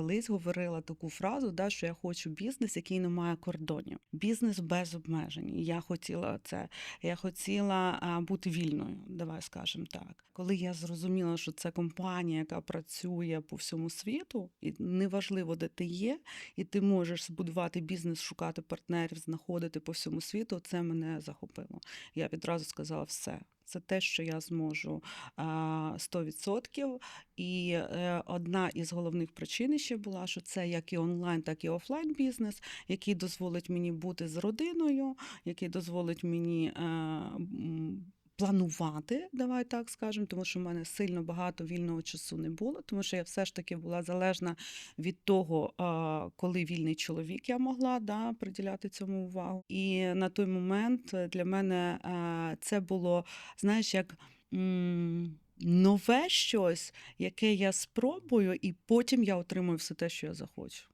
колись говорила таку фразу, да, що я хочу бізнес, який не має кордонів, бізнес без обмежень. Я хотіла це. Я хотіла бути вільною, давай скажемо так. Коли я зрозуміла, що це компанія, яка працює по всьому світу, і неважливо, де ти є, і ти можеш збудувати бізнес, шукати партнерів, знаходити по всьому світу, це мене захопило. Я відразу сказала все. Це те, що я зможу а, 100%. І е, одна із головних причин ще була, що це як і онлайн, так і офлайн бізнес, який дозволить мені бути з родиною, який дозволить мені е, планувати, давай так скажемо, тому що в мене сильно багато вільного часу не було, тому що я все ж таки була залежна від того, коли вільний чоловік я могла да, приділяти цьому увагу. І на той момент для мене це було, знаєш, як. Нове щось, яке я спробую, і потім я отримую все те, що я захочу.